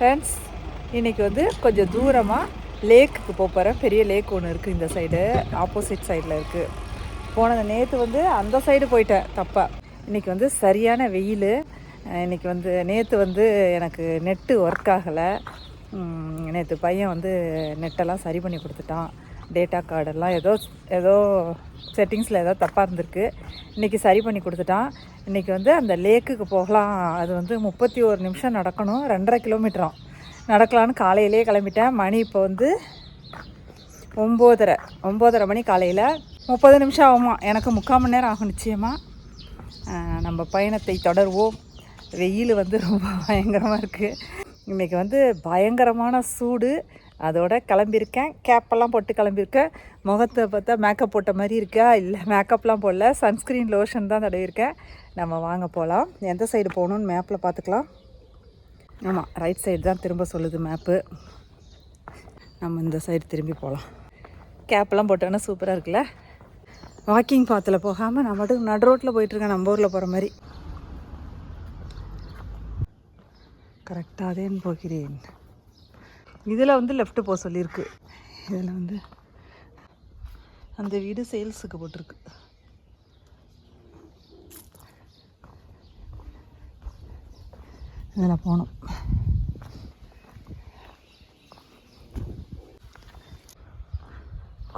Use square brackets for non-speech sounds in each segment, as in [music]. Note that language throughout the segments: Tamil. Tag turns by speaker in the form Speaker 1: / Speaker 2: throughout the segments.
Speaker 1: ஃப்ரெண்ட்ஸ் இன்றைக்கி வந்து கொஞ்சம் தூரமாக லேக்குக்கு போக போகிறேன் பெரிய லேக் ஒன்று இருக்குது இந்த சைடு ஆப்போசிட் சைடில் இருக்குது போனது நேற்று வந்து அந்த சைடு போயிட்டேன் தப்பாக இன்றைக்கி வந்து சரியான வெயில். இன்றைக்கி வந்து நேற்று வந்து எனக்கு நெட்டு ஒர்க் ஆகலை. நேற்று பையன் வந்து நெட்டெல்லாம் சரி பண்ணி கொடுத்துட்டான். டேட்டா கார்டெல்லாம் ஏதோ ஏதோ செட்டிங்ஸில் ஏதோ தப்பாக இருந்திருக்கு. இன்றைக்கி சரி பண்ணி கொடுத்துட்டான். இன்றைக்கி வந்து அந்த லேக்குக்கு போகலாம். அது வந்து முப்பத்தி ஒரு நிமிஷம் நடக்கணும். ரெண்டரை கிலோமீட்டரும். நடக்கலான்னு காலையிலே கிளம்பிட்டேன். மணி இப்போ வந்து ஒம்போதரை. ஒம்போதரை மணி காலையில். முப்பது நிமிஷம் ஆகுமா? எனக்கு முக்கால் மணி நேரம் ஆகும் நிச்சயமாக நம்ம பயணத்தை தொடர்வோம். வெயில் வந்து ரொம்ப பயங்கரமாக இருக்குது இன்றைக்கி வந்து பயங்கரமான சூடு. அதோட கிளம்பியிருக்கேன். கேப்பெல்லாம் போட்டு கிளம்பியிருக்கேன். முகத்தை பார்த்தா மேக்கப் போட்ட மாதிரி இருக்கா? இல்லை மேக்கப்லாம் போடல. சன்ஸ்க்ரீன் லோஷன் தான் தடவிருக்கேன் நம்ம வாங்க போகலாம் எந்த சைடு போகணுன்னு மேப்பில் பார்த்துக்கலாம். ஆமாம் ரைட் சைடு தான் திரும்ப சொல்லுது மேப்பு நம்ம இந்த சைடு திரும்பி போகலாம் கேப்லாம் போட்டோன்னா சூப்பராக இருக்குல்ல? வாக்கிங் பாத்தில் போகாமல் நான் மட்டும் நடு ரோட்டில் போயிட்டுருக்கேன் நம்ம ஊரில் போகிற மாதிரி. கரெக்டாக போகிறேன். இதில் வந்து லெஃப்ட்டு போக சொல்லியிருக்கு. இதில் வந்து அந்த வீடு சேல்ஸுக்கு போட்டிருக்கு. இதில் போகணும்.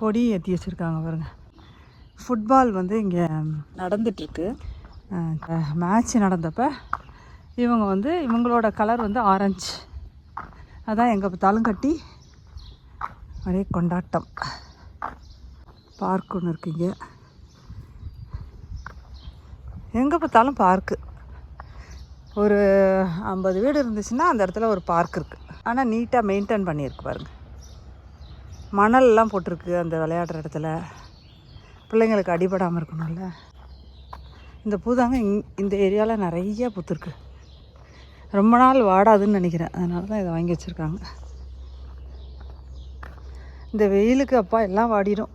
Speaker 1: கொடி ஏற்றி வச்சுருக்காங்க பாருங்க. ஃபுட்பால் வந்து இங்கே நடந்துட்டுருக்கு. மேட்ச் நடந்தப்போ இவங்க வந்து இவங்களோட கலர் வந்து ஆரஞ்சு அதான் எங்கே பார்த்தாலும் கட்டி ஒரே கொண்டாட்டம். பார்க் ஒன்று இருக்குங்க எங்கே பார்த்தாலும் பார்க்கு ஒரு ஐம்பது வீடு இருந்துச்சுன்னா அந்த இடத்துல ஒரு பார்க் இருக்குது ஆனால் நீட்டாக மெயின்டைன் பண்ணியிருக்கு பாருங்கள் மணல்லாம் போட்டிருக்கு அந்த விளையாடுற இடத்துல. பிள்ளைங்களுக்கு அடிபடாமல் இருக்கணும்ல. இந்த பூதாங்க இங் இந்த ஏரியாவில் நிறைய பூத்துருக்கு. ரொம்ப நாள் வாடாதுன்னு நினைக்கிறேன். அதனால தான் இதை வாங்கி வச்சுருக்காங்க. இந்த வெயிலுக்கு அப்பா எல்லாம் வாடிடும்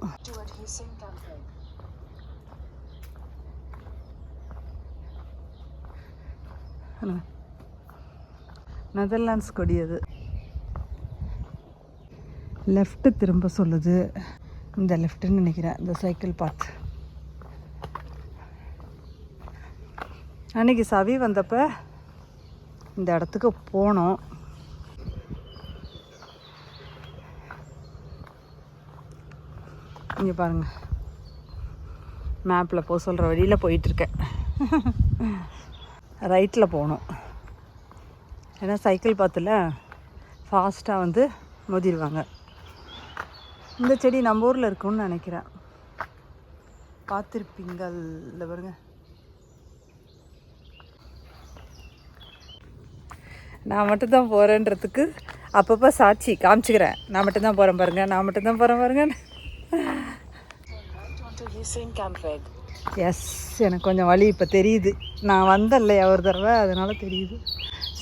Speaker 1: நெதர்லாண்ட்ஸ் கொடி அது. லெஃப்ட்டு திரும்ப சொல்லுது. இந்த லெஃப்ட்டுன்னு நினைக்கிறேன். இந்த சைக்கிள் பாத் அன்னைக்கு சவி வந்தப்போ இந்த இடத்துக்கு போனோம். இங்கே பாருங்கள் மேப்பில் போக சொல்கிற வழியில் போயிட்டுருக்கேன். ரைட்டில் போகணும் ஏன்னா சைக்கிள் பார்த்துல ஃபாஸ்ட்டாக வந்து மோதிடுவாங்க. இந்த செடி நம்ம ஊரில் இருக்கும்னு நினைக்கிறேன். பார்த்துருப்பீங்கள் இல்லை பாருங்கள் நான் மட்டும்தான் போகிறேன்றதுக்கு அப்பப்போ சாட்சி காமிச்சுக்கிறேன். நான் மட்டும்தான் போகிறேன் பாருங்க. நான் மட்டும்தான் போகிறேன் பாருங்க. எஸ் எனக்கு கொஞ்சம் வழி இப்போ தெரியுது. நான் வந்தேன் இல்லையா ஒரு தடவை. அதனால் தெரியுது.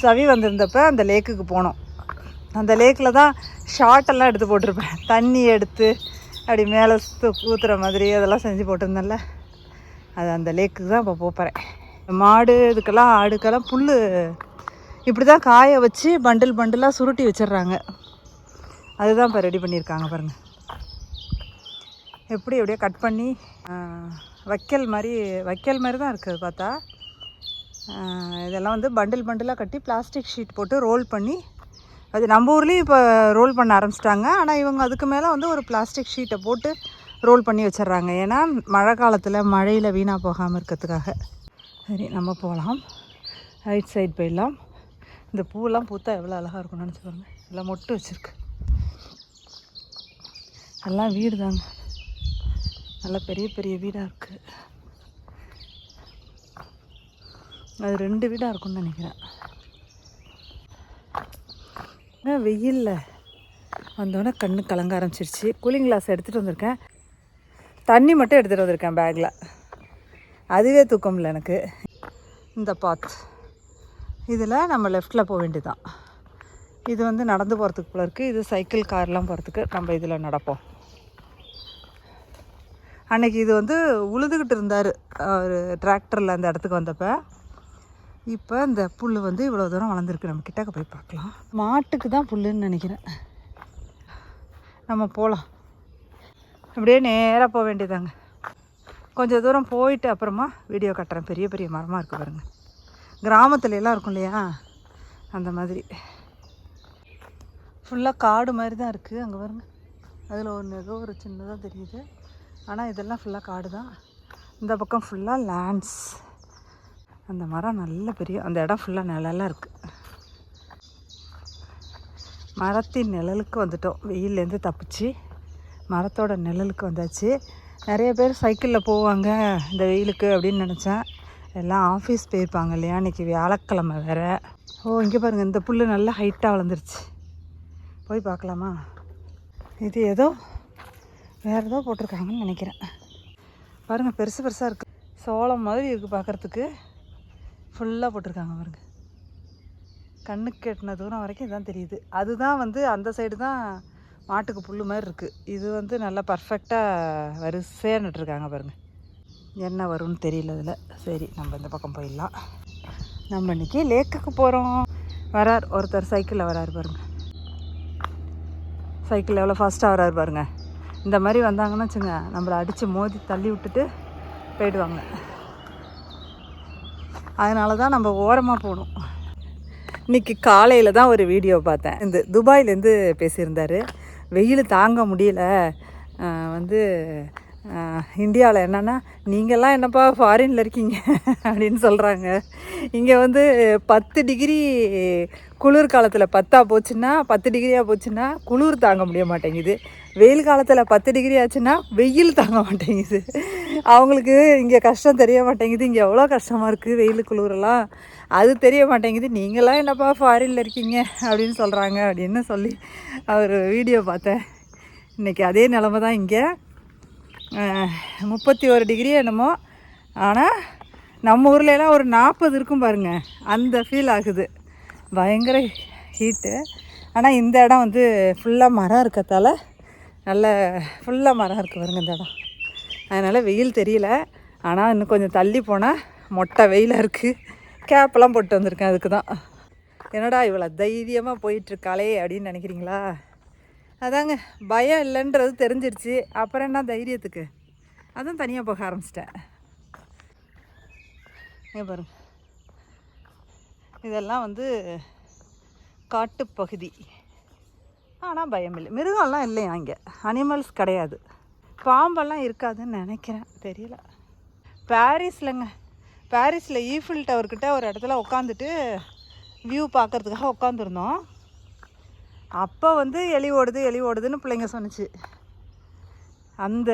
Speaker 1: சவி வந்திருந்தப்ப அந்த லேக்குக்கு போனோம். அந்த லேக்கில் தான் ஷார்ட்டெல்லாம் எடுத்து போட்டிருப்பேன். தண்ணி எடுத்து அப்படி மேலே ஊற்றுற மாதிரி அதெல்லாம் செஞ்சு போட்டிருந்தேன்ல. அது அந்த லேக்குக்கு தான் இப்போ போகிறேன் மாடு இதுக்கெல்லாம் ஆடுக்கெல்லாம் புல் இப்படி தான் காய வச்சு பண்டில் பண்டிலாக சுருட்டி வச்சிடுறாங்க. அதுதான் இப்போ ரெடி பண்ணியிருக்காங்க பாருங்கள் எப்படி எப்படியோ கட் பண்ணி வைக்கல் மாதிரி வைக்கல் மாதிரி தான் இருக்குது பார்த்தா. இதெல்லாம் வந்து பண்டில் பண்டிலாக கட்டி பிளாஸ்டிக் ஷீட் போட்டு ரோல் பண்ணி அது நம்ம ஊர்லேயும் இப்போ ரோல் பண்ண ஆரம்பிச்சிட்டாங்க. ஆனால் இவங்க அதுக்கு மேலே வந்து ஒரு பிளாஸ்டிக் ஷீட்டை போட்டு ரோல் பண்ணி வச்சிடுறாங்க. ஏன்னா மழை காலத்தில் மழையில் வீணாக போகாமல் இருக்கிறதுக்காக. சரி நம்ம போகலாம் ரைட் சைட் போயிடலாம். இந்த பூவெல்லாம் பூத்தா எவ்வளோ அழகாக இருக்கும்னு நினச்சி பாருங்க. எல்லாம் மொட்டு வச்சுருக்கு. எல்லாம் வீடு தாங்க நல்லா பெரிய பெரிய வீடாக இருக்குது அது ரெண்டு வீடாக இருக்கும்னு நினைக்கிறேன். ஆ வெயிலில் வந்தோடனே கண்ணு கலங்க ஆரம்பிச்சிருச்சு. கூலிங் கிளாஸ் எடுத்துகிட்டு வந்திருக்கேன். தண்ணி மட்டும் எடுத்துகிட்டு வந்திருக்கேன் பேக்கில் அதுவே தூக்கம் இல்லை எனக்கு. இந்த பாத். இதில் நம்ம லெஃப்டில் போக வேண்டியதான் இது வந்து நடந்து போகிறதுக்கு போல இருக்குது இது சைக்கிள் கார்லாம் போகிறதுக்கு நம்ம இதில் நடப்போம். அன்னைக்கு இது வந்து உழுதுகிட்டு இருந்தார். அவர் டிராக்டரில் அந்த இடத்துக்கு வந்தப்போ இப்போ இந்த புல் வந்து இவ்வளோ தூரம் வளர்ந்துருக்கு. நம்ம கிட்டக்க போய் பார்க்கலாம். மாட்டுக்கு தான் புல்லுன்னு நினைக்கிறேன். நம்ம போகலாம் அப்படியே நேராக போக வேண்டியதாங்க கொஞ்சம் தூரம் போயிட்டு அப்புறமா வீடியோ கட்டுறேன். பெரிய பெரிய மரமாக இருக்குது பாருங்கள் கிராமத்துல எல்லாம் இருக்கும் இல்லையா? அந்த மாதிரி. ஃபுல்லாக காடு மாதிரி தான் இருக்குது அங்கே பாருங்க. அதில் ஒன்று ஏதோ ஒரு சின்னதாக தெரியுது. ஆனால் இதெல்லாம் ஃபுல்லாக காடு தான். இந்த பக்கம் ஃபுல்லாக லேண்ட்ஸ் அந்த மரம் நல்ல பெரிய அந்த இடம் ஃபுல்லாக நிழலாக இருக்குது மரத்தின் நிழலுக்கு வந்துட்டோம். வெயிலேருந்து தப்பிச்சு மரத்தோட நிழலுக்கு வந்தாச்சு. நிறைய பேர் சைக்கிளில் போவாங்க இந்த வெயிலுக்கு அப்படின்னு நினச்சேன். எல்லாம் ஆஃபீஸ் போயிருப்பாங்க இல்லையா? இன்றைக்கி வியாழக்கிழமை வேறு. ஓ இங்கே பாருங்கள் இந்த புல் நல்லா ஹைட்டாக வளர்ந்துருச்சு. போய் பார்க்கலாமா? இது ஏதோ வேறு ஏதோ போட்டிருக்காங்கன்னு நினைக்கிறேன். பாருங்கள் பெருசு பெருசாக இருக்குது சோளம் மாதிரி இருக்குது பார்க்குறதுக்கு. ஃபுல்லாக போட்டிருக்காங்க பாருங்க. கண்ணுக்கு எட்டின தூரம் வரைக்கும் இதான் தெரியுது. அதுதான் வந்து அந்த சைடு தான் மாட்டுக்கு புல் மாதிரி இருக்குது இது வந்து நல்லா பர்ஃபெக்டாக வரிசையாக நட்டுருக்காங்க பாருங்கள் என்ன வரும்னு தெரியல இதில் சரி நம்ம இந்த பக்கம் போயிடலாம். நம்ம இன்றைக்கி லேக்குக்கு போகிறோம் வரார் ஒருத்தர் சைக்கிளில் வராரு பாருங்க. சைக்கிள் எவ்வளோ ஃபாஸ்ட்டாக வராரு பாருங்க. இந்த மாதிரி வந்தாங்கன்னு வச்சுங்க நம்மளை அடித்து மோதி தள்ளி விட்டுட்டு போயிடுவாங்க. அதனால தான் நம்ம ஓரமாக போகணும். இன்றைக்கி காலையில் தான் ஒரு வீடியோ பார்த்தேன். இந்த துபாயிலேருந்து பேசியிருந்தார். வெயில் தாங்க முடியல. வந்து இந்தியாவில் என்னென்னா நீங்கள்லாம் என்னப்பா ஃபாரினில் இருக்கீங்க? அப்படின்னு சொல்கிறாங்க இங்கே வந்து பத்து டிகிரி குளிர் காலத்தில் பத்தா போச்சுன்னா பத்து டிகிரியாக போச்சுன்னா குளிர் தாங்க முடிய மாட்டேங்குது. வெயில் காலத்தில் பத்து டிகிரி ஆச்சுன்னா வெயில் தாங்க மாட்டேங்குது. அவங்களுக்கு இங்கே கஷ்டம் தெரிய மாட்டேங்குது. இங்கே எவ்வளோ கஷ்டமாக இருக்குது வெயில் குளிரெல்லாம் அது தெரிய மாட்டேங்குது. நீங்களாம் என்னப்பா ஃபாரினில் இருக்கீங்க? அப்படின்னு சொல்கிறாங்க அப்படின்னு சொல்லி அவர் வீடியோ பார்த்தேன். இன்றைக்கி அதே நிலமை தான் இங்கே. முப்பத்தி ஒரு டிகிரி என்னமோ. ஆனால் நம்ம ஊர்லலாம் ஒரு நாற்பது இருக்கும் பாருங்க. அந்த ஃபீல் ஆகுது. பயங்கர ஹீட்டு ஆனால் இந்த இடம் வந்து ஃபுல்லாக மரம் இருக்கிறதால நல்ல ஃபுல்லாக மரம் இருக்குது பாருங்க இந்த இடம். அதனால் வெயில் தெரியல. ஆனால் இன்னும் கொஞ்சம் தள்ளி போனால் மொட்டை வெயிலாக இருக்குது கேப்பெல்லாம் போட்டு வந்திருக்கேன் அதுக்கு தான் என்னடா இவ்வளோ தைரியமாக போயிட்டுருக்காளே அப்படின்னு நினைக்கிறீங்களா? அதாங்க பயம் இல்லைன்றது தெரிஞ்சிருச்சு. அப்புறம் என்ன தைரியத்துக்கு? அதுவும் தனியாக போக ஆரம்பிச்சிட்டேன். இங்கே பாருங்க. இதெல்லாம் வந்து காட்டுப்பகுதி ஆனால் பயம் இல்லை. மிருகம்லாம் இல்லையா இங்கே? அனிமல்ஸ் கிடையாது. பாம்பெல்லாம் இருக்காதுன்னு நினைக்கிறேன். தெரியல. பாரிஸ்லங்க. பாரிஸில் ஈஃபில் டவர்கிட்ட ஒரு இடத்துல உட்காந்துட்டு வியூ பார்க்கறதுக்காக உட்காந்துருந்தோம் அப்போ வந்து எலி ஓடுது எலி ஓடுதுன்னு பிள்ளைங்க சொன்னுச்சு. அந்த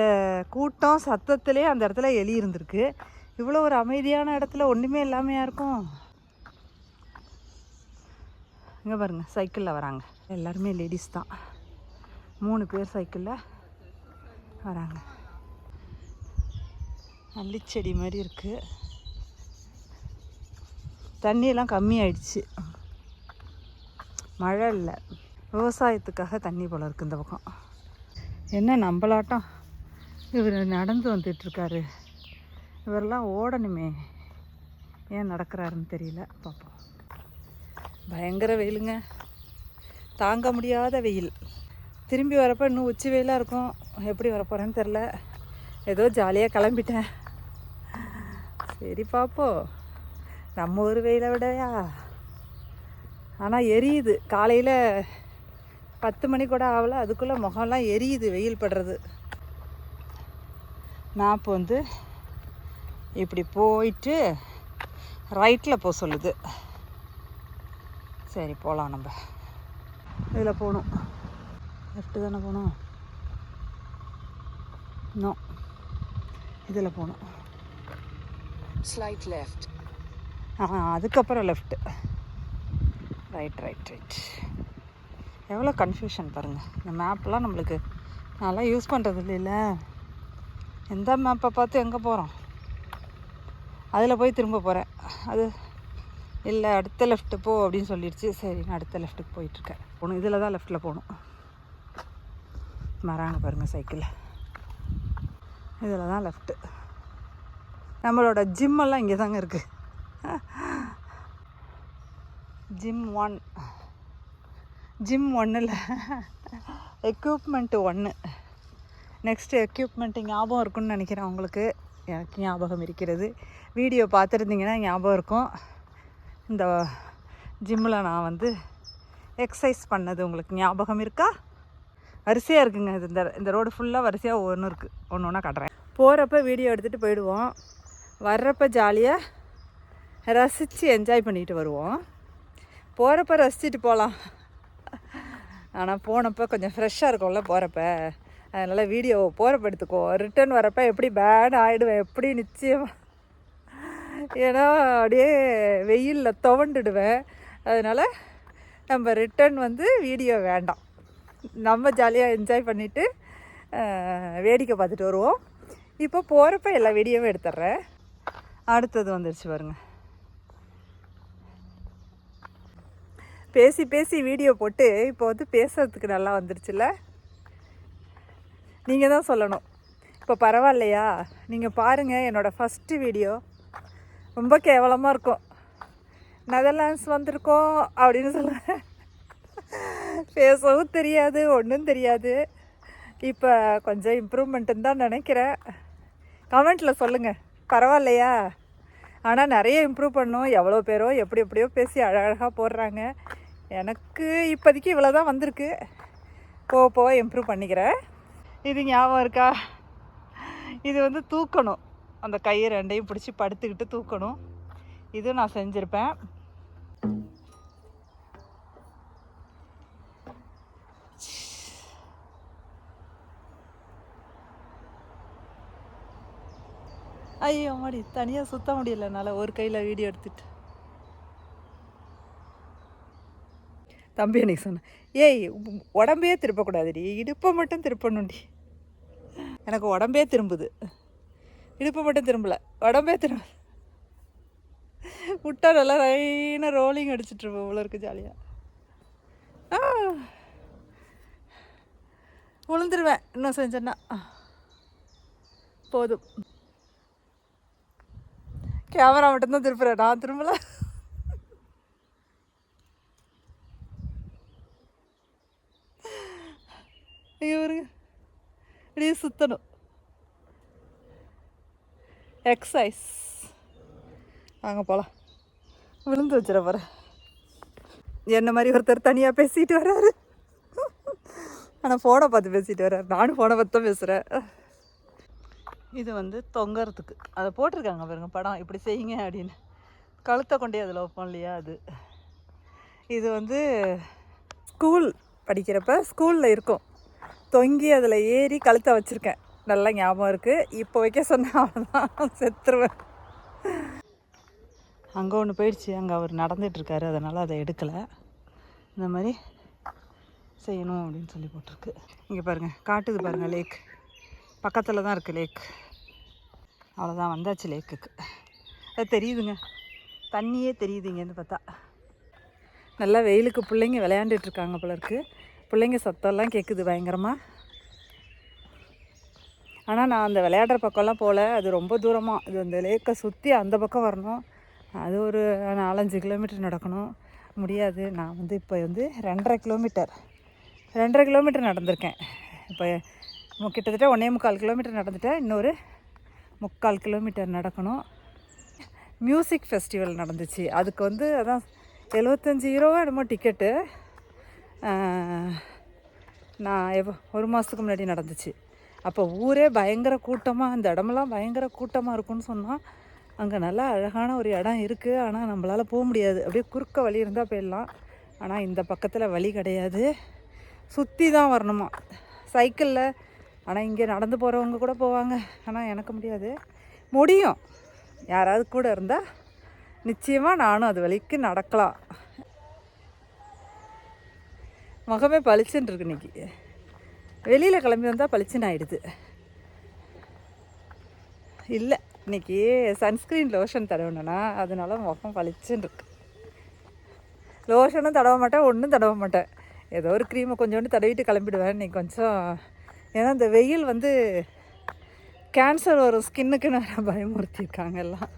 Speaker 1: கூட்டம் சத்தத்திலே அந்த இடத்துல எலி இருந்திருக்கு. இவ்வளோ ஒரு அமைதியான இடத்துல ஒன்றுமே இல்லாமையா இருக்கும்? இங்கே பாருங்கள் சைக்கிளில் வராங்க. எல்லாருமே லேடிஸ் தான். மூணு பேர் சைக்கிளில் வராங்க. நல்லிச்செடி மாதிரி இருக்குது தண்ணியெல்லாம் கம்மியாயிடுச்சு. மழை இல்லை. விவசாயத்துக்காக தண்ணி போல இருக்குது இந்த பக்கம். என்ன நம்பலாட்டம்? இவர் நடந்து வந்துட்டுருக்காரு இவரெல்லாம் ஓடணுமே. ஏன் நடக்கிறாருன்னு தெரியல. பார்ப்போம் பயங்கர வெயிலுங்க. தாங்க முடியாத வெயில். திரும்பி வரப்போ இன்னும் உச்சி வெயிலாக இருக்கும். எப்படி வரப்போகிறேன்னு தெரில ஏதோ ஜாலியாக கிளம்பிட்டேன். சரி பார்ப்போம் நம்ம ஒரு வெயிலை விடையா? ஆனால் எரியுது. காலையில் பத்து மணி கூட ஆகல. அதுக்குள்ளே முகம்லாம் எரியுது வெயில் படுறது. மேப் வந்து இப்படி போயிட்டு ரைட்டில் போக சொல்லுது. சரி போகலாம் நம்ம. இதில் போகணும். லெஃப்ட்டு தானே போகணும்? இன்னும் இதில் போகணும்.
Speaker 2: Slight left.
Speaker 1: ஆ அதுக்கப்புறம் லெஃப்ட்டு ரைட் ரைட் ரைட் எவ்வளோ கன்ஃபியூஷன் பாருங்கள் இந்த மேப்லாம் நம்மளுக்கு நல்லா யூஸ் பண்ணுறது இல்லைல்ல எந்த மேப்பை பார்த்து எங்கே போகிறோம் அதில் போய் திரும்ப போகிறேன் அது இல்லை அடுத்த லெஃப்ட்டு போ அப்படின்னு சொல்லிடுச்சு. சரி நான் அடுத்த லெஃப்ட்டுக்கு போயிட்டுருக்கேன் போகணும். இதில் தான் லெஃப்ட்டில் போகணும். மறாங்க பாருங்கள் சைக்கிளில் இதில் தான் லெஃப்ட்டு நம்மளோட ஜிம்மெல்லாம் இங்கே தாங்க இருக்குது ஜிம் ஒன் ஜிம் ஒன்றில் எக்யூப்மெண்ட்டு ஒன்று நெக்ஸ்ட்டு எக்யூப்மெண்ட்டு ஞாபகம் இருக்குன்னு நினைக்கிறேன் உங்களுக்கு. எனக்கு ஞாபகம் இருக்கிறது. வீடியோ பார்த்துருந்தீங்கன்னா ஞாபகம் இருக்கும். இந்த ஜிம்மில் நான் வந்து எக்ஸசைஸ் பண்ணது உங்களுக்கு ஞாபகம் இருக்கா? வரிசையாக இருக்குங்க. இது இந்த இந்த ரோடு ஃபுல்லாக வரிசையாக ஒன்று இருக்குது ஒன்று ஒன்றா காட்டுறேன். போகிறப்ப வீடியோ எடுத்துகிட்டு போயிடுவோம். வர்றப்ப ஜாலியாக ரசித்து என்ஜாய் பண்ணிட்டு வருவோம். போகிறப்ப ரசிச்சுட்டு போகலாம் ஆனால் போனப்போ கொஞ்சம் ஃப்ரெஷ்ஷாக இருக்கும்ல போகிறப்ப அதனால் வீடியோ போகிறப்ப எடுத்துக்கோ. ரிட்டர்ன் வரப்போ எப்படி பேட் ஆகிடுவேன் எப்படி நிச்சயமாக ஏன்னா அப்படியே வெயிலில் துவண்டுடுவேன். அதனால் நம்ம ரிட்டர்ன் வந்து வீடியோ வேண்டாம். நம்ம ஜாலியாக என்ஜாய் பண்ணிவிட்டு வேடிக்கை பார்த்துட்டு வருவோம். இப்போ போகிறப்ப எல்லா வீடியோவும் எடுத்துட்றேன். அடுத்தது வந்துடுச்சு பாருங்க. பேசி பேசி வீடியோ போட்டு இப்போ வந்து பேசுறதுக்கு நல்லா வந்துருச்சுல்ல? நீங்கள் தான் சொல்லணும். இப்போ பரவாயில்லையா? நீங்கள் பாருங்கள் என்னோடய ஃபஸ்ட்டு வீடியோ ரொம்ப கேவலமாக இருக்கும். நெதர்லாண்ட்ஸ் வந்திருக்கோம் அப்படின்னு சொல்ல பேசவும் தெரியாது ஒன்றும் தெரியாது. இப்போ கொஞ்சம் இம்ப்ரூவ்மெண்ட்டுன்னு தான் நினைக்கிறேன். கமெண்ட்டில் சொல்லுங்கள் பரவாயில்லையா? ஆனால் நிறைய இம்ப்ரூவ் பண்ணும். எவ்வளோ பேரோ எப்படி எப்படியோ பேசி அழகழகாக போடுறாங்க. எனக்கு இப்போதைக்கு இவ்வளோ தான் வந்திருக்கு. போக போக இம்ப்ரூவ் பண்ணிக்கிறேன் இது ஞாபகம் இருக்கா? இது வந்து தூக்கணும். அந்த கையை ரெண்டையும் பிடிச்சி படுத்துக்கிட்டு தூக்கணும். இது நான் செஞ்சுருப்பேன். ஐயோ மாடி தனியாக சுத்த முடியல என்னால். ஒரு கையில் வீடியோ எடுத்துட்டு. தம்பி எனக்கு சொன்னேன் ஏய் உடம்பையே உடம்பே திருப்பக்கூடாதுடி இடுப்பை மட்டும் திருப்பணும்டி. எனக்கு உடம்பே திரும்புது. இடுப்பை மட்டும் திரும்பல உடம்பே திரும்ப விட்டா நல்லா ரைனாக ரோலிங் அடிச்சிட்டு இருப்போம் இவ்வளோ இருக்கு ஜாலியாக ஆ. விழுந்துருவேன் இன்னும் செஞ்சேன்னா போதும். கேமரா மட்டும்தான் திருப்புறேன் நான் திரும்பலை. ஐயோ பாருங்க அப்படியே சுற்றணும் எக்ஸசைஸ் வாங்க போகலாம் விழுந்து வச்சிட போகிறேன் என்ன மாதிரி ஒருத்தர் தனியாக பேசிட்டு வர்றாரு ஆனால் ஃபோனை பார்த்து பேசிட்டு வர்றாரு நானும் ஃபோனை பார்த்து தான் பேசுகிறேன் இது வந்து தொங்கறதுக்கு அதை போட்டிருக்காங்க பாருங்க படம் இப்படி செய்யுங்க அப்படின்னு கழுத்தை கொண்டே அதில் வைப்போம் இல்லையா அது இது வந்து ஸ்கூல் படிக்கிறப்ப ஸ்கூலில் இருக்கும் தொங்கி அதில் ஏறி கழுத்தை வச்சுருக்கேன். நல்லா ஞாபகம் இருக்குது இப்போ வைக்க சொன்னால் அவ்வளோதான் செத்துருவேன். அங்கே ஒன்று போயிடுச்சு. அங்கே அவர் நடந்துகிட்ருக்காரு அதனால் அதை எடுக்கலை. இந்த மாதிரி செய்யணும் அப்படின்னு சொல்லி போட்டிருக்கு. இங்கே பாருங்கள் காட்டுது பாருங்கள் லேக் பக்கத்தில் தான் இருக்குது லேக் அவ்வளோதான் வந்தாச்சு லேக்குக்கு அது தெரியுதுங்க. தண்ணியே தெரியுது இங்கேருந்து பார்த்தா. நல்லா வெயிலுக்கு பிள்ளைங்க விளையாண்டுட்ருக்காங்க போல இருக்குது பிள்ளைங்க சத்தம்லாம் கேட்குது பயங்கரமாக ஆனால் நான் அந்த விளையாடுற பக்கம்லாம் போகல அது ரொம்ப தூரமாக அது அந்த லேக்கை சுற்றி அந்த பக்கம் வரணும். அது ஒரு நாலஞ்சு கிலோமீட்டர் நடக்கணும். முடியாது. நான் வந்து இப்போ வந்து ரெண்டரை கிலோமீட்டர். ரெண்டரை கிலோமீட்டர் நடந்திருக்கேன். இப்போ கிட்டத்தட்ட ஒன்றே முக்கால் கிலோமீட்டர் நடந்துட்டேன் இன்னொரு முக்கால் கிலோமீட்டர் நடக்கணும். மியூசிக் ஃபெஸ்டிவல் நடந்துச்சு. அதுக்கு வந்து அதான் எழுபத்தஞ்சி யூரோவோ என்னமோ டிக்கெட்டு நான் எவ் ஒரு மாதத்துக்கு முன்னாடி நடந்துச்சு. அப்போ ஊரே பயங்கர கூட்டமாக அந்த இடமெல்லாம் பயங்கர கூட்டமாக இருக்கும்னு சொன்னால் அங்கே நல்லா அழகான ஒரு இடம் இருக்குது ஆனால் நம்மளால் போக முடியாது. அப்படியே குறுக்க வழி இருந்தால் போயிடலாம். ஆனால் இந்த பக்கத்தில் வழி கிடையாது. சுற்றி தான் வரணுமா? சைக்கிளில். ஆனால் இங்கே நடந்து போகிறவங்க கூட போவாங்க. ஆனால் எனக்கு முடியாது. முடியும். யாராவது கூட இருந்தால் நிச்சயமாக நானும் அது வழிக்கு நடக்கலாம். முகமே பளிச்சுன்னு இருக்கு இன்னைக்கு. வெளியில் கிளம்பி வந்தால் பளிச்சுன்னு ஆகிடுது இல்லை இன்றைக்கி சன்ஸ்க்ரீன் லோஷன் தடவணுன்னா அதனால முகம் பளிச்சுன்னு இருக்கு லோஷனும் தடவ மாட்டேன் ஒன்றும் தடவ மாட்டேன். ஏதோ ஒரு க்ரீமை கொஞ்சோண்டு தடவிட்டு கிளம்பிடுவேன் நீ கொஞ்சம். ஏன்னா இந்த வெயில் வந்து கேன்சர் வரும் ஸ்கின்னுக்கு நிறைய பயமுறுத்தியிருக்காங்க எல்லாம்.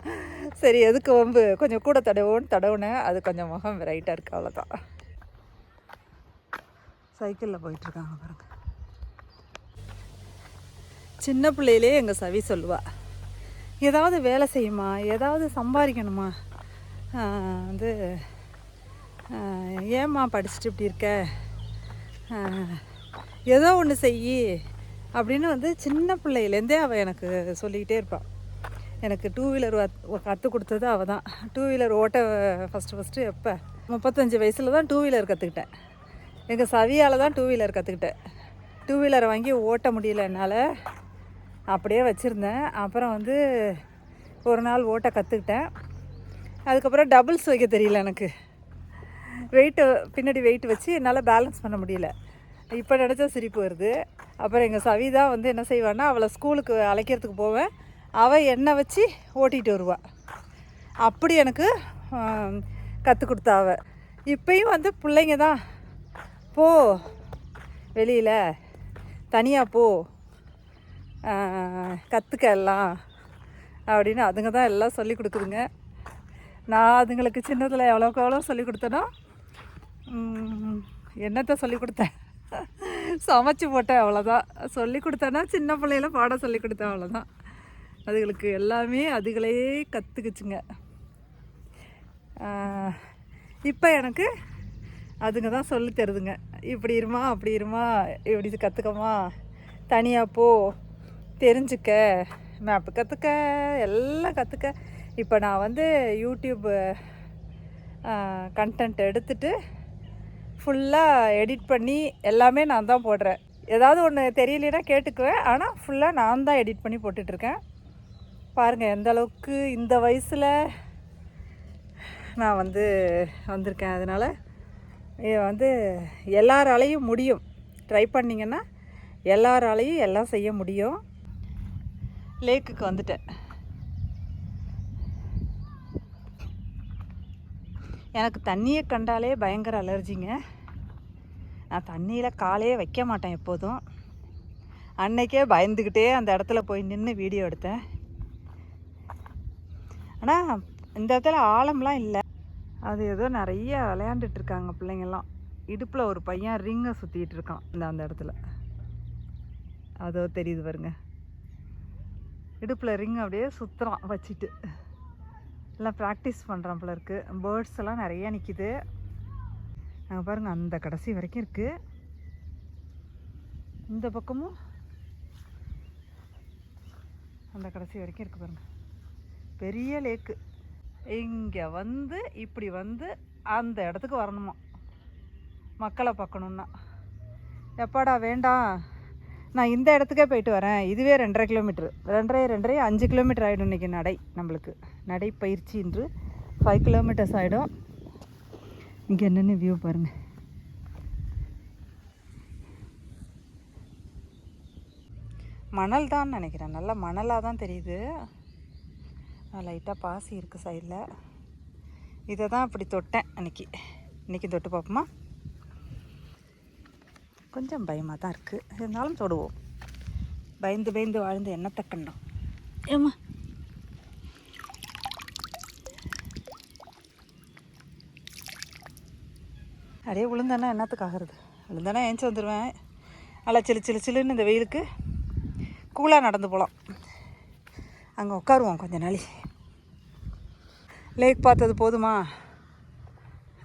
Speaker 1: சரி எதுக்கு வம்பு? கொஞ்சம் கூட தடவோன்னு தடவுனேன் அது கொஞ்சம் முகம் வெரைட்டாக இருக்குது அவ்வளோதான் சைக்கிளில் போயிட்டுருக்காங்க பாருங்க. சின்ன பிள்ளையிலே எங்கள் சவி சொல்லுவாள் ஏதாவது வேலை செய்யுமா? ஏதாவது சம்பாதிக்கணுமா? வந்து ஏம்மா படிச்சுட்டு இப்படி இருக்க? ஏதோ ஒன்று செய் அப்படின்னு வந்து சின்ன பிள்ளையிலேருந்தே அவள் எனக்கு சொல்லிக்கிட்டே இருப்பாள் எனக்கு டூ வீலர் கற்றுக் கொடுத்தது அவள் தான் டூ வீலர் ஓட்ட ஃபஸ்ட்டு ஃபஸ்ட்டு எப்போ? முப்பத்தஞ்சு வயசில் தான் டூ வீலர் கற்றுக்கிட்டேன் எங்கள் சவியால் தான் டூ வீலர் கற்றுக்கிட்டேன் டூ வீலரை வாங்கி ஓட்ட முடியல என்னால். அப்படியே வச்சுருந்தேன். அப்புறம் வந்து ஒரு நாள் ஓட்ட கற்றுக்கிட்டேன் அதுக்கப்புறம் டபுள்ஸ் வைக்க தெரியல எனக்கு. வெயிட்டு பின்னாடி வெயிட் வச்சு என்னால் பேலன்ஸ் பண்ண முடியல. இப்போ நினச்சா சிரிப்பு வருது. அப்புறம் எங்கள் சவி தான் வந்து என்ன செய்வான்னா அவளை ஸ்கூலுக்கு அழைக்கிறதுக்கு போவேன். அவள் என்னை வச்சு ஓட்டிகிட்டு வருவாள் அப்படி எனக்கு கற்றுக் கொடுத்தா அவள் இப்பயும் வந்து பிள்ளைங்க தான் போ. வெளியில். தனியாக போ. கற்றுக்க எல்லாம். அப்படின்னு அதுங்க தான் எல்லாம் சொல்லி கொடுக்குதுங்க. நான் அதுங்களுக்கு சின்னதில் எவ்வளோக்கு எவ்வளோ சொல்லி கொடுத்தனோ என்னத்தை சொல்லி கொடுத்தேன்? சமைச்சு போட்டேன் அவ்வளோதான் சொல்லி கொடுத்தேன்னா சின்ன பிள்ளையில பாடம் சொல்லி கொடுத்தேன் அவ்வளோதான் அதுகளுக்கு எல்லாமே அதுகளே கற்றுக்குச்சுங்க இப்போ எனக்கு அதுங்க தான் சொல்லி தருதுங்க. இப்படி இருமா அப்படி இருமா இப்படி இது கற்றுக்கமா தனியாக போ தெரிஞ்சுக்க மேப்பு கற்றுக்க எல்லாம் கற்றுக்க இப்போ நான் வந்து யூடியூப் கண்டென்ட் எடுத்துட்டு ஃபுல்லாக எடிட் பண்ணி எல்லாமே நான் தான் போடுறேன். ஏதாவது ஒன்று தெரியலனா கேட்டுக்குவேன். ஆனால் ஃபுல்லாக நான் தான் எடிட் பண்ணி போட்டுட்ருக்கேன். பாருங்கள் எந்த அளவுக்கு இந்த வயசில் நான் வந்து வந்திருக்கேன். அதனால் இது வந்து எல்லாராலையும் முடியும். ட்ரை பண்ணிங்கன்னா எல்லாராலையும் எல்லாம் செய்ய முடியும். லேக்குக்கு வந்துட்டேன். எனக்கு தண்ணியை கண்டாலே பயங்கர அலர்ஜிங்க நான் தண்ணியில் காலையே வைக்க மாட்டேன் எப்போதும். அன்னைக்கே பயந்துக்கிட்டே அந்த இடத்துல போய் நின்று வீடியோ எடுத்தேன். ஆனால் இந்த இடத்துல ஆழம்லாம் இல்லை. அது ஏதோ நிறைய விளையாண்டுட்டு இருக்காங்க பிள்ளைங்கள்லாம். இடுப்பில் ஒரு பையன் ரிங்கை சுற்றிட்டு இருக்கான் இந்த அந்த இடத்துல. அதோ தெரியுது பாருங்க. இடுப்பில் ரிங் அப்படியே சுற்றுறான் வச்சுட்டு. எல்லாம் ப்ராக்டிஸ் பண்ணுறான் போல இருக்கு. பேர்ட்ஸ் எல்லாம் நிறைய நிற்கிது நாங்கள் பாருங்கள் அந்த கடைசி வரைக்கும் இருக்குது இந்த பக்கமும் அந்த கடைசி வரைக்கும் இருக்குது பாருங்கள் பெரிய லேக்கு. இங்கே வந்து இப்படி வந்து அந்த இடத்துக்கு வரணுமா? மக்களை பார்க்கணுன்னா எப்பாடா வேண்டாம் நான் இந்த இடத்துக்கே போயிட்டு வரேன். இதுவே ரெண்டரை கிலோமீட்ரு ரெண்டரை ரெண்டரை அஞ்சு கிலோமீட்டர் ஆகிடும் இன்றைக்கி நடை நம்மளுக்கு. நடை பயிற்சி என்று ஃபைவ் கிலோமீட்டர்ஸ் ஆகிடும் இங்கே என்னென்ன வியூ பாருங்கள் மணல் தான் நினைக்கிறேன். நல்லா மணலாக தான் தெரியுது. லைட்டாக பாசி இருக்குது சைடில். இதை தான் இப்படி தொட்டேன் அன்னைக்கு. இன்றைக்கி தொட்டு பார்ப்போமா? கொஞ்சம் பயமாக தான் இருக்குது இருந்தாலும் தொடுவோம். பயந்து பயந்து வாழ்ந்து என்னத்தை கண்டோம். ஏம்மா? அப்படியே விழுந்தானா என்னத்துக்கு ஆகிறது? விழுந்தானா ஏஞ்சி வந்துடுவேன் நல்லா சிலு சிலு சிலுன்னு இந்த வெயிலுக்கு. கூலாக நடந்து போகலாம் அங்கே உட்காருவோம் கொஞ்ச நாளி. லேக் பார்த்தது போதுமா?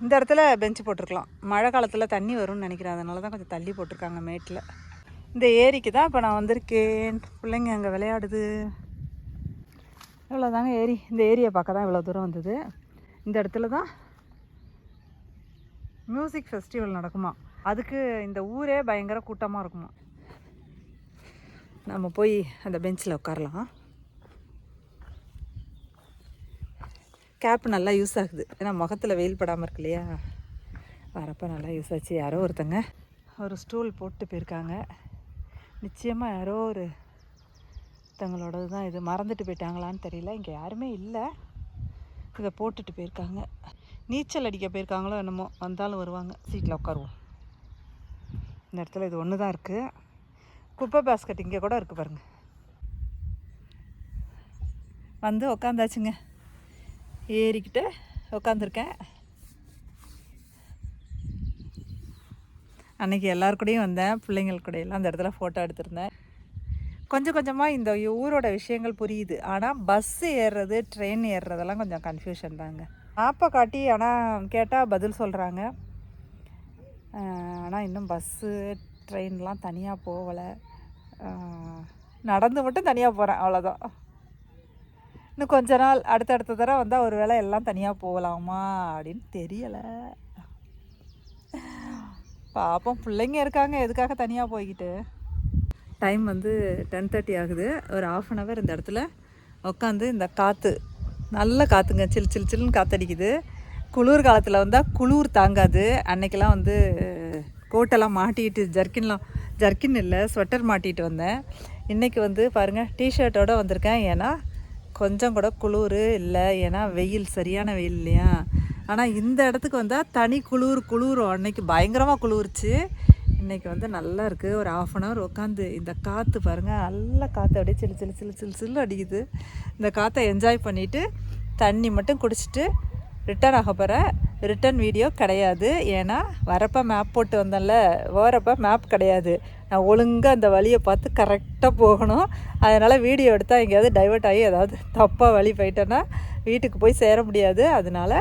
Speaker 1: இந்த இடத்துல பெஞ்சு போட்டிருக்கலாம். மழை காலத்தில் தண்ணி வரும்னு நினைக்கிறேன். அதனால தான் கொஞ்சம் தள்ளி போட்டிருக்காங்க மேட்டில் இந்த ஏரிக்கு தான் இப்போ நான் வந்திருக்கேன். பிள்ளைங்க அங்கே விளையாடுது. இவ்வளோதாங்க ஏரி. இந்த ஏரியை பார்க்க தான் இவ்வளோ தூரம் வந்தது. இந்த இடத்துல தான் மியூசிக் ஃபெஸ்டிவல் நடக்குமா? அதுக்கு இந்த ஊரே பயங்கர கூட்டமாக இருக்குமா? நம்ம போய் அந்த பெஞ்சில் உட்காரலாம். கேப் நல்லா யூஸ் ஆகுது. ஏன்னா முகத்தில் வெயில் படாமல் இருக்கு இல்லையா? வரப்போ நல்லா யூஸ் ஆச்சு. யாரோ ஒருத்தங்க ஒரு ஸ்டூல் போட்டு போயிருக்காங்க. நிச்சயமாக யாரோ ஒரு தங்களோடது தான் இது. மறந்துட்டு போயிட்டாங்களான்னு தெரியல. இங்கே யாருமே இல்லை. இதை போட்டுட்டு போயிருக்காங்க. நீச்சல் அடிக்க போயிருக்காங்களோ என்னமோ. வந்தாலும் வருவாங்க. சீட்டில் உட்காருவோம். இந்த இடத்துல இது ஒன்று தான் இருக்குது குப்பை பாஸ்கெட் இங்கே கூட இருக்குது பாருங்கள் வந்து உக்காந்தாச்சுங்க. ஏறிக்கிட்டு உட்காந்துருக்கேன் அன்றைக்கி எல்லார் கூடயும் வந்தேன். பிள்ளைங்கள் கூடையெல்லாம் அந்த இடத்துல ஃபோட்டோ எடுத்திருந்தேன். கொஞ்சம் கொஞ்சமாக இந்த ஊரோட விஷயங்கள் புரியுது. ஆனால் பஸ்ஸு ஏறுறது ட்ரெயின் ஏறுறதெல்லாம் கொஞ்சம் கன்ஃபியூஷன் தாங்க. ஆப்பை காட்டி ஆனால் கேட்டால் பதில் சொல்கிறாங்க ஆனால் இன்னும் பஸ்ஸு ட்ரெயின்லாம் தனியாக போகலை. நடந்து மட்டும் தனியாக போகிறேன் அவ்வளோதான் இன்னும் கொஞ்ச நாள் அடுத்தடுத்த தடவை வந்தால் ஒரு வேளை எல்லாம் தனியாக போகலாமா அப்படின்னு தெரியலை. பாப்போம் பிள்ளைங்க இருக்காங்க எதுக்காக தனியாக போய்கிட்டு? டைம் வந்து டென் தேர்ட்டி ஆகுது. ஒரு ஆஃப் அன் ஹவர் இந்த இடத்துல உட்காந்து இந்த காற்று நல்ல காற்றுங்க சில் சில் சில்லுன்னு காற்றடிக்குது குளிர் காலத்தில் வந்தால் குளிர் தாங்காது. அன்னைக்கெல்லாம் வந்து கோட்டெல்லாம் மாட்டிக்கிட்டு ஜர்க்கின்லாம் ஜர்க்கின் இல்லை ஸ்வெட்டர் மாட்டிகிட்டு வந்தேன். இன்றைக்கி வந்து பாருங்கள் டிஷர்ட்டோட வந்திருக்கேன். ஏன்னா கொஞ்சம் கூட குளிர் இல்லை. ஏன்னா வெயில் சரியான வெயில் இல்லையா? ஆனால் இந்த இடத்துக்கு வந்தால் தனி குளிர் குளிரும் அன்னைக்கு பயங்கரமாக குளிர்ச்சி. இன்றைக்கி வந்து நல்லா இருக்குது ஒரு ஆஃப் அன் ஹவர் உட்காந்து இந்த காற்று பாருங்கள் நல்ல காற்று அப்படியே சில்லு சில்லு சில்லு சில்லு சில்லு அடிக்குது. இந்த காற்றை என்ஜாய் பண்ணிவிட்டு தண்ணி மட்டும் குடிச்சிட்டு ரிட்டர்ன் ஆக போகிறேன் ரிட்டர்ன் வீடியோ கிடையாது. ஏன்னா வரப்போ மேப் போட்டு வந்தேன்ல போகிறப்ப மேப் கிடையாது. நான் ஒழுங்காக அந்த வழியை பார்த்து கரெக்டாக போகணும். அதனால் வீடியோ எடுத்தால் எங்கேயாவது டைவர்ட் ஆகி ஏதாவது தப்பாக வழி போயிட்டேன்னா வீட்டுக்கு போய் சேர முடியாது. அதனால்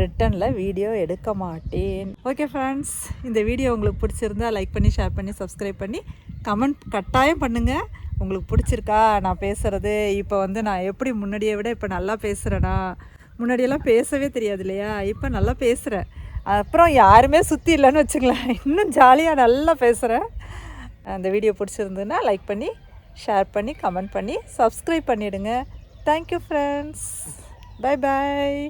Speaker 1: ரிட்டனில் வீடியோ எடுக்க மாட்டேன். ஓகே ஃப்ரெண்ட்ஸ் இந்த வீடியோ உங்களுக்கு பிடிச்சிருந்தா லைக் பண்ணி ஷேர் பண்ணி சப்ஸ்கிரைப் பண்ணி கமெண்ட் கட்டாயம் பண்ணுங்கள் உங்களுக்கு பிடிச்சிருக்கா? நான் பேசுகிறது இப்போ வந்து நான் எப்படி முன்னாடியை விட இப்போ நல்லா பேசுகிறேனா முன்னாடியெல்லாம் பேசவே தெரியாது இல்லையா இப்போ நல்லா பேசுகிறேன் அப்புறம் யாருமே சுற்றி இல்லைன்னு வச்சுங்களேன் [laughs] இன்னும் ஜாலியாக நல்லா பேசுகிறேன் அந்த வீடியோ பிடிச்சிருந்ததுன்னா லைக் பண்ணி ஷேர் பண்ணி கமெண்ட் பண்ணி சப்ஸ்கிரைப் பண்ணிவிடுங்க தேங்க்யூ ஃப்ரெண்ட்ஸ் பை பாய்